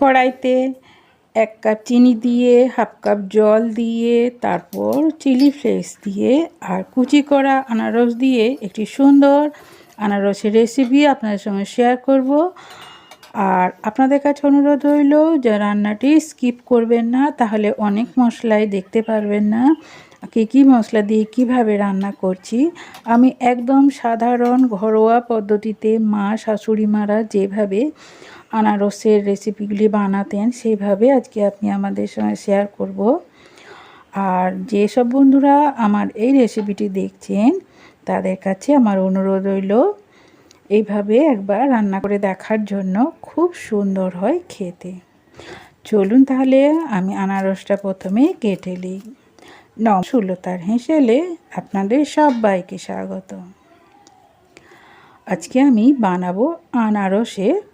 কড়াইতে এক কাপ চিনি দিয়ে, হাফ কাপ জল দিয়ে, তারপর চিলি ফ্লেক্স দিয়ে আর কুচি করা আনারস দিয়ে একটি সুন্দর আনারসের রেসিপি আপনাদের সঙ্গে শেয়ার করব। আর আপনাদের কাছে অনুরোধ রইল, যে রান্নাটি স্কিপ করবেন না, তাহলে অনেক মশলাই দেখতে পারবেন না। কী কী মশলা দিয়ে কীভাবে রান্না করছি? আমি একদম সাধারণ ঘরোয়া পদ্ধতিতে মা শাশুড়ি মারা যেভাবে আনারসের রেসিপিগুলি বানাতেন সেইভাবে আজকে আপনি আমাদের সঙ্গে শেয়ার করব। আর যেসব বন্ধুরা আমার এই রেসিপিটি দেখছেন, তাদের কাছে আমার অনুরোধ রইল, এইভাবে একবার রান্না করে দেখার জন্য খুব সুন্দর হয় খেতে। চলুন তাহলে আমি আনারসটা প্রথমে কেটে নিই। নম সুলতার হেসেলে আপনাদের সবাইকে স্বাগত। আজকে আমি বানাবো আনারসের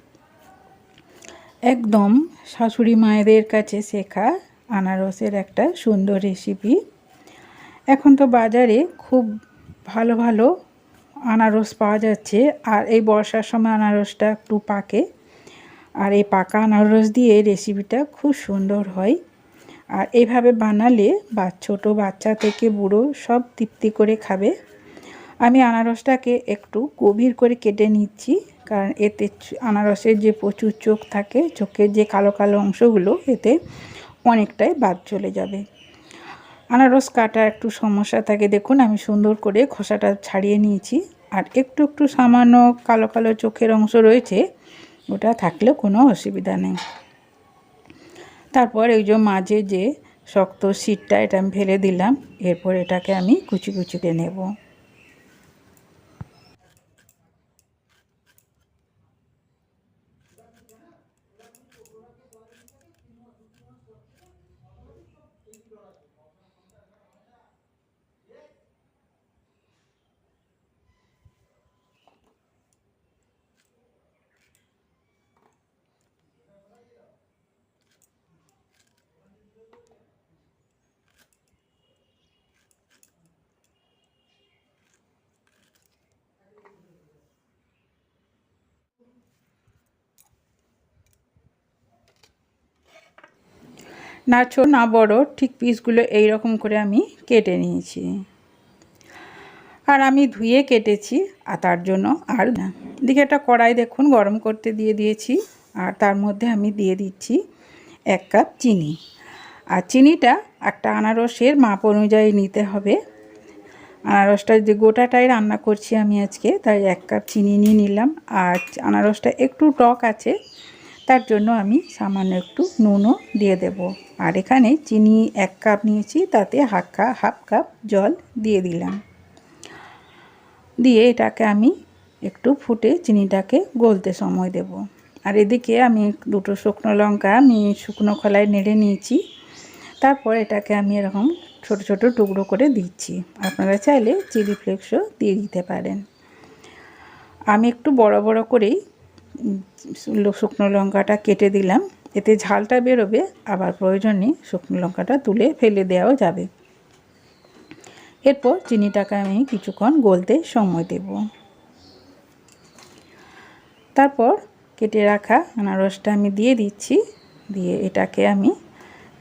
একদম শাশুড়ি মায়েদের কাছে শেখা আনারসের একটা সুন্দর রেসিপি এখন তো বাজারে খুব ভালো ভালো আনারস পাওয়া যাচ্ছে, আর এই বর্ষার সময় আনারসটা একটু পাকে। আর এই পাকা আনারস দিয়ে রেসিপিটা খুব সুন্দর হয়। আর এইভাবে বানালে বা ছোটো বাচ্চা থেকে বুড়ো সব তৃপ্তি করে খাবে। আমি আনারসটাকে একটু গভীর করে কেটে নিচ্ছি। কারণ এতে আনারসের যে প্রচুর চোখ থাকে, চোখের যে কালো কালো অংশগুলো, এতে অনেকটাই বাদ চলে যাবে। আনারস কাটা একটু সমস্যা থাকে। দেখুন, আমি সুন্দর করে খোসাটা ছাড়িয়ে নিয়েছি। আর একটু একটু সামান্য কালো কালো চোখের অংশ রয়েছে, ওটা থাকলেও কোনো অসুবিধা নেই। তারপর এই যে মাঝে যে শক্ত সিটটা এটা আমি ফেলে দিলাম। এরপর এটাকে আমি কুচি কুচিতে নেব। না ছোট না বড়, ঠিক পিসগুলো এই রকম করে আমি কেটে নিয়েছি। আর আমি ধুয়ে কেটেছি, আর তার জন্য আর না। দিকে একটা কড়াই দেখুন, গরম করতে দিয়ে দিয়েছি, আর তার মধ্যে আমি দিয়ে দিচ্ছি এক কাপ চিনি। আর চিনিটা একটা আনারসের মাপ অনুযায়ী নিতে হবে। আনারসটা যে গোটাটাই রান্না করছি আমি আজকে, তাই এক কাপ চিনি নিয়ে নিলাম। আর আনারসটা একটু টক আছে তার জন্য আমি সামান্য একটু নুনও দিয়ে দেব। আর এখানে চিনি এক কাপ নিয়েছি, তাতে হাফ কাপ হাফ কাপ জল দিয়ে দিলাম। দিয়ে এটাকে আমি একটু ফুটে চিনিটাকে গলতে সময় দেব। আর এদিকে আমি দুটো শুকনো লঙ্কা, আমি শুকনো খোলায় নেড়ে নিয়েছি। তারপর এটাকে আমি এরকম ছোট ছোট টুকরো করে দিচ্ছি। আপনারা চাইলে চিলি ফ্লেক্সও দিয়ে দিতে পারেন। আমি একটু বড় বড় করেই শুকনো লঙ্কাটা কেটে দিলাম। এতে ঝালটা বেরোবে, আবার প্রয়োজনে শুকনো লঙ্কাটা তুলে ফেলে দেওয়াও যাবে। এরপর চিনিটাকে আমি কিছুক্ষণ গলতে সময় দেব। তারপর কেটে রাখা আনারসটা আমি দিয়ে দিচ্ছি। দিয়ে এটাকে আমি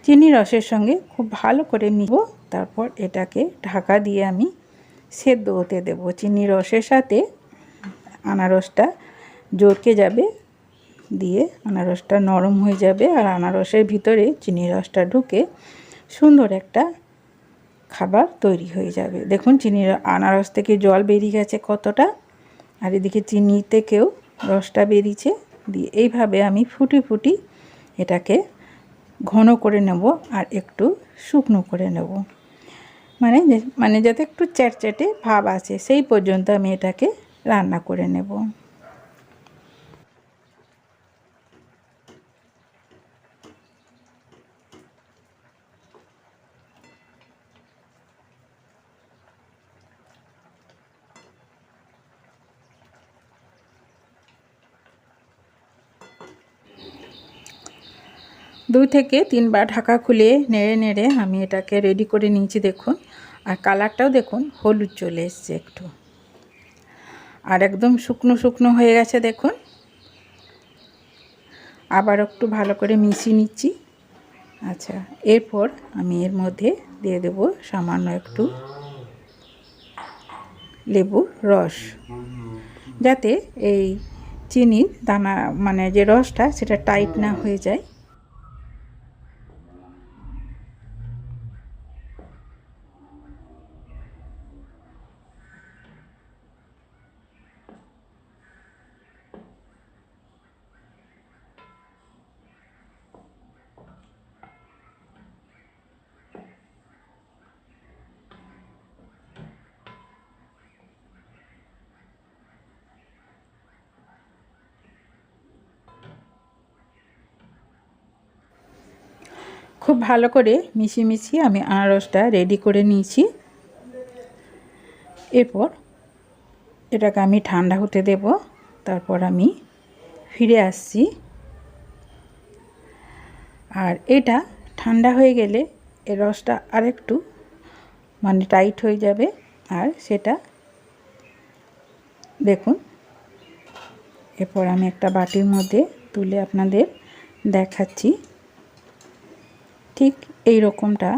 চিনি রসের সঙ্গে খুব ভালো করে মিব তারপর এটাকে ঢাকা দিয়ে আমি সেদ্ধ হতে দেব। চিনি রসের সাথে আনারসটা জড়কে যাবে, দিয়ে আনারসটা নরম হয়ে যাবে আর আনারসের ভিতরে চিনি রসটা ঢুকে সুন্দর একটা খাবার তৈরি হয়ে যাবে। দেখুন চিনি আনারস থেকে জল বেরিয়ে গেছে কতটা, আর এদিকে চিনি থেকেও রসটা বেরিয়েছে। দিয়ে এইভাবে আমি ফুটি ফুটি এটাকে ঘন করে নেব আর একটু শুকনো করে নেব। মানে মানে যাতে একটু চ্যাটচ্যাটে ভাব আছে সেই পর্যন্ত আমি এটাকে রান্না করে নেব। দুই থেকে তিনবার ঢাকা খুলে নেড়ে নেড়ে আমি এটাকে রেডি করে নিয়েছি দেখুন। আর কালারটাও দেখুন, হলুদ চলে এসছে একটু। আর একদম শুকনো শুকনো হয়ে গেছে দেখুন। আবার একটু ভালো করে মিশিয়ে নিচ্ছি। আচ্ছা এরপর আমি এর মধ্যে দিয়ে দেব সামান্য একটু লেবুর রস। যাতে এই চিনির দানা মানে যে রসটা, সেটা টাইট না হয়ে যায়। খুব ভালো করে মিশিয়ে মিশিয়ে আমি আনারসটা রেডি করে নিয়েছি। এরপর এটাকে আমি ঠান্ডা হতে দেব। তারপর আমি ফিরে আসছি। আর এটা ঠান্ডা হয়ে গেলে এর রসটা আরেকটু মানে টাইট হয়ে যাবে। আর সেটা দেখুন, এরপর আমি একটা বাটির মধ্যে তুলে আপনাদের দেখাচ্ছি। ঠিক এই রকমটা।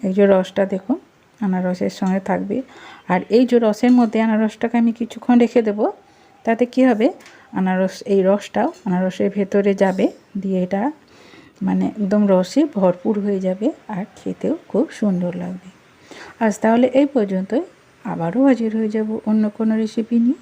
এই যে রসটা দেখুন আনারসের সঙ্গে থাকবে। আর এই যে রসের মধ্যে আনারসটাকে আমি কিছুক্ষণ রেখে দেব, তাতে কি হবে? আনারস, এই রসটাও আনারসের ভেতরে যাবে, দিয়ে এটা মানে একদম রসে ভরপুর হয়ে যাবে আর খেতেও খুব সুন্দর লাগবে। আজ তাহলে এই পর্যন্তই। আবারও হাজির হয়ে যাব অন্য কোনো রেসিপি নিয়ে।